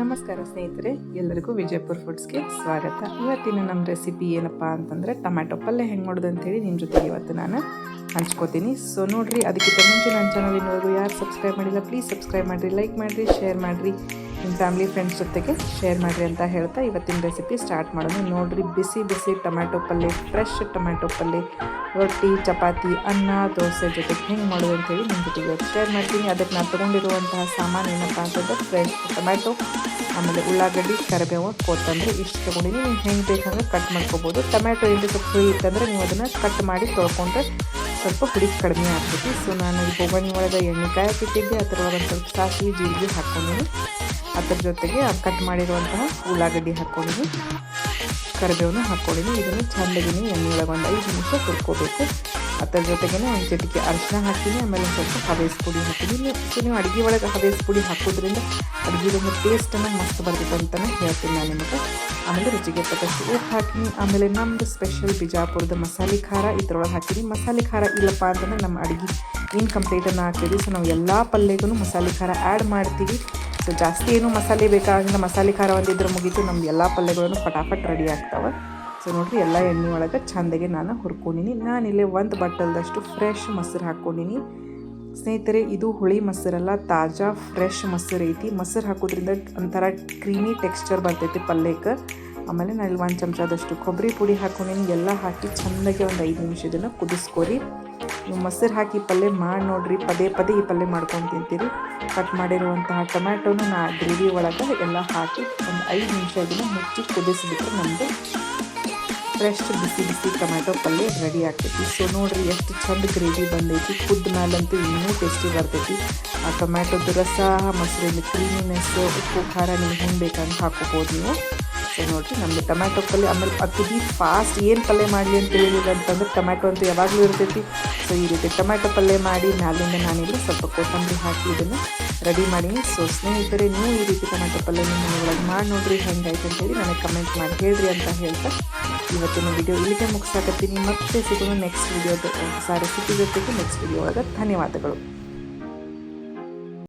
ನಮಸ್ಕಾರ ಸ್ನೇಹಿತರೆ ಎಲ್ಲರಿಗೂ ವಿಜಯಪುರ ಫುಡ್ಸ್ಗೆ ಸ್ವಾಗತ. ಇವತ್ತಿನ ನಮ್ಮ ರೆಸಿಪಿ ಏನಪ್ಪ ಅಂತಂದರೆ ಟೊಮ್ಯಾಟೊ ಪಲ್ಯ ಹೆಂಗೆ ಮಾಡೋದು ಅಂತೇಳಿ ನಿಮ್ಮ ಜೊತೆಗೆ ಇವತ್ತು ನಾನು ಹಂಚ್ಕೋತೀನಿ. ಸೊ ನೋಡಿರಿ, ಅದಕ್ಕಿಂತ ಮುಂಚೆ ನನ್ನ ಚಾನಲ್ ಇನ್ನವರೆಗೂ ಯಾರು ಸಬ್ಸ್ಕ್ರೈಬ್ ಮಾಡಿಲ್ಲ ಪ್ಲೀಸ್ ಸಬ್ಸ್ಕ್ರೈಬ್ ಮಾಡಿರಿ ಲೈಕ್ ಮಾಡಿರಿ ಶೇರ್ ಮಾಡಿರಿ. ನಿಮ್ಮ ಫ್ಯಾಮಿಲಿ ಫ್ರೆಂಡ್ಸ್ ಜೊತೆಗೆ ಶೇರ್ ಮಾಡಿರಿ ಅಂತ ಹೇಳ್ತಾ ಇವತ್ತಿನ ರೆಸಿಪಿ ಸ್ಟಾರ್ಟ್ ಮಾಡೋಣ. ನೋಡಿರಿ, ಬಿಸಿ ಬಿಸಿ ಟೊಮ್ಯಾಟೊ ಪಲ್ಯ ಫ್ರೆಶ್ ಟೊಮ್ಯಾಟೊ ಪಲ್ಯ ರೊಟ್ಟಿ, ಚಪಾತಿ, ಅನ್ನ, ದೋಸೆ ಜೊತೆಗೆ ಹೆಂಗೆ ಮಾಡೋದು ಅಂತೇಳಿ ನಿಮ್ಮ ಜೊತೆಗೆ ಶೇರ್ ಮಾಡ್ತೀನಿ. ಅದಕ್ಕೆ ನಾನು ತೊಗೊಂಡಿರುವಂತಹ ಸಾಮಾನು ಏನಪ್ಪ ಅಂತಂದರೆ ಫ್ರೆಶ್ ಟೊಮ್ಯಾಟೊ ಆಮೇಲೆ ಉಳ್ಳಾಗಡ್ಡಿ, ಕರಿಬೇವು, ಕೊತ್ತಂಬರಿ ಇಷ್ಟು ತೊಗೊಂಡಿದ್ದೀನಿ. ನೀವು ಹೆಂಗೆ ಬೇಕಂದ್ರೆ ಕಟ್ ಮಾಡ್ಕೋಬೋದು. ಟೊಮ್ಯಾಟೊ ಏನು ಸ್ವಲ್ಪ ಫ್ರೀ ಇತ್ತಂದರೆ ನೀವು ಅದನ್ನು ಕಟ್ ಮಾಡಿ ತೊಳ್ಕೊಂಡ್ರೆ ಸ್ವಲ್ಪ ಹುಡಿ ಕಡಿಮೆ ಆಗ್ತೈತಿ. ಸೊ ನಾನು ಬೊಗಣಿ ಒಳಗೆ ಎಣ್ಣೆ ಹಾಕಿದ್ದೆ ಅದರ ಒಳಗೆ ಸ್ವಲ್ಪ ಸಾಸಿವೆ, ಜೀರಿಗೆ ಹಾಕ್ಕೊಂಡಿದ್ದೀನಿ ಅದ್ರ ಜೊತೆಗೆ ಕಟ್ ಮಾಡಿರುವಂತಹ ಉಳ್ಳಾಗಡ್ಡಿ ಹಾಕ್ಕೊಂಡಿನಿ ಕರಿಬೇವನ್ನ ಹಾಕ್ಕೊಂಡಿನಿ ಇದನ್ನು ಚೆಂದಾಗಿ ಎಣ್ಣೆ ಒಳಗೊಂಡು ಐದು ನಿಮಿಷ ಹುರ್ಕೋಬೇಕು. ಅದರ ಜೊತೆಗೇ ಒಂದು ಜೊತೆಗೆ ಅರಿಶಿನ ಹಾಕ್ತೀನಿ. ಆಮೇಲೆ ಒಂದು ಸ್ವಲ್ಪ ಹವೇಸ್ ಪುಡಿ ಹಾಕ್ತೀನಿ. ಸೊ ನೀವು ಅಡುಗೆ ಒಳಗೆ ಹವೇಸ್ ಪುಡಿ ಹಾಕೋದ್ರಿಂದ ಅಡುಗೆದೊಂದು ಟೇಸ್ಟನ್ನು ಮಸ್ತ್ ಬರ್ತೈತೆ ಅಂತಲೇ ಹೇಳ್ತೀನಿ ನಾನು ನಿಮಗೆ. ಆಮೇಲೆ ರುಚಿಗೆ ತಕ್ಕಷ್ಟು ಉಪ್ಪು ಹಾಕಿನಿ ಆಮೇಲೆ ನಮ್ಮದು ಸ್ಪೆಷಲ್ ಬಿಜಾಪುರದ ಮಸಾಲೆ ಖಾರ ಇದ್ರೊಳಗೆ ಹಾಕ್ತೀನಿ. ಮಸಾಲೆ ಖಾರ ಇಲ್ಲಪ್ಪ ಅಂತಂದ್ರೆ ನಮ್ಮ ಅಡುಗೆ ಇನ್ಕಂಪ್ಲೀಟನ್ನು ಹಾಕಿದ್ವಿ ಸೊ ನಾವು ಎಲ್ಲ ಪಲ್ಯಗೂ ಮಸಾಲೆ ಖಾರ ಆ್ಯಡ್ ಮಾಡ್ತೀವಿ. ಸೊ ಜಾಸ್ತಿ ಏನು ಮಸಾಲೆ ಬೇಕಾಗಿಲ್ಲ, ಮಸಾಲೆ ಖಾರ ಒಂದಿದ್ರೆ ಮುಗೀತು, ನಮ್ದು ಎಲ್ಲ ಪಲ್ಯಗಳನ್ನು ಫಟಾಫಟ್ ರೆಡಿ ಆಗ್ತಾವೆ. ಸೊ ನೋಡಿರಿ, ಎಲ್ಲ ಎಣ್ಣೆ ಒಳಗೆ ಚಂದಗೆ ನಾನು ಹುರ್ಕೊಂಡಿನಿ. ನಾನಿಲ್ಲಿ ಒಂದು ಬಟ್ಟಲ್ದಷ್ಟು ಫ್ರೆಶ್ ಮೊಸರು ಹಾಕ್ಕೊಂಡಿನಿ ಸ್ನೇಹಿತರೆ, ಇದು ಹುಳಿ ಮೊಸರಲ್ಲ ತಾಜಾ ಫ್ರೆಶ್ ಮೊಸರು ಐತಿ. ಮೊಸರು ಹಾಕೋದ್ರಿಂದ ಒಂಥರ ಕ್ರೀಮಿ ಟೆಕ್ಸ್ಚರ್ ಬರ್ತೈತಿ ಪಲ್ಯಕ್ಕೆ. ಆಮೇಲೆ ನಾನು ಇಲ್ಲಿ ಒಂದು ಚಮಚದಷ್ಟು ಕೊಬ್ಬರಿ ಪುಡಿ ಹಾಕೊಂಡಿನಿ. ಎಲ್ಲ ಹಾಕಿ ಚೆಂದಾಗಿ ಒಂದು ಐದು ನಿಮಿಷ ಇದನ್ನು ಕುದಿಸ್ಕೊರಿ. ನೀವು ಮೊಸರು ಹಾಕಿ ಪಲ್ಯ ಮಾಡಿ ನೋಡ್ರಿ, ಪದೇ ಪದೇ ಈ ಪಲ್ಯ ಮಾಡ್ಕೊಂಡು ತಿಂತೀರಿ. ಕಟ್ ಮಾಡಿರುವಂತಹ ಟೊಮ್ಯಾಟೋನು ನಾ ಗ್ರೇವಿ ಒಳಗೆ ಎಲ್ಲ ಹಾಕಿ ಒಂದು ಐದು ನಿಮಿಷ ಇದನ್ನು ಮುಚ್ಚಿ ಕುದಿಸಿಬಿಟ್ಟು ನಮ್ಮದು ಫ್ರೆಶ್ ಬಿಸಿ ಬಿಸಿ ಟೊಮ್ಯಾಟೊ ಪಲ್ಯ ರೆಡಿ ಆಗ್ತೈತಿ. ಸೊ ನೋಡ್ರಿ ಎಷ್ಟು ಚಂದ ಗ್ರೇವಿ ಬಂದೈತಿ, ಕುದ್ದ ಮೇಲಂತೂ ಇನ್ನೂ ಟೇಸ್ಟಿ ಬರ್ತೈತಿ. ಆ ಟೊಮ್ಯಾಟೊದು ರಸ ಮೊಸರಿನ ಕ್ರೀಮಿನೆಸ್ಸು ಉಪ್ಪು, ಖಾರ ನಿಮ್ಗೆ ಹೆಂಗೆ ಬೇಕಂತ ಹಾಕೋಬೋದು ನೀವು. ಸೊ ನೋಡಿರಿ ನಮ್ಮದು ಟೊಮ್ಯಾಟೊ ಪಲ್ಯ ಆಮೇಲೆ ಅತಿ ಫಾಸ್ಟ್ ಏನು ಪಲ್ಯ ಮಾಡಲಿ ಅಂತ ಹೇಳಿಲ್ಲ ಅಂತಂದ್ರೆ ಟೊಮ್ಯಾಟೊ ಅಂತೂ ಯಾವಾಗಲೂ ಇರ್ತೈತಿ. ಸೊ ಈ ರೀತಿ ಟೊಮ್ಯಾಟೊ ಪಲ್ಯ ಮಾಡಿ ಮ್ಯಾಲಿಂದ ನಾನಿಲ್ಲಿ ಸ್ವಲ್ಪ ಕೊತ್ತಂಬರಿ ಹಾಕಿ ಇದನ್ನು ರೆಡಿ ಮಾಡಿ ಸೊ ಸ್ನೇಹಿತರೆ, ನೀವು ಈ ರೀತಿ ಟೊಮ್ಯಾಟೊ ಪಲ್ಯ ನಿಮ್ಮ ಮನೆಯೊಳಗೆ ಮಾಡಿ ನೋಡ್ರಿ, ಹೆಂಗಾಯ್ತು ಅಂತೇಳಿ ನನಗೆ ಕಮೆಂಟ್ ಮಾಡಿ ಹೇಳ್ರಿ ಅಂತ ಹೇಳ್ತಾ ಇವತ್ತಿನ ವಿಡಿಯೋ ಇಲ್ಲಿಗೆ ಮುಗಿಸಾಕತ್ತೀನಿ. ಮತ್ತೆ ಸಿಗೋಣ ನೆಕ್ಸ್ಟ್ ವಿಡಿಯೋದ ಸಾರಿ ರೆಸಿಪಿ ಜೊತೆಗೆ ನೆಕ್ಸ್ಟ್ ವಿಡಿಯೋ ಒಳಗೆ. ಧನ್ಯವಾದಗಳು.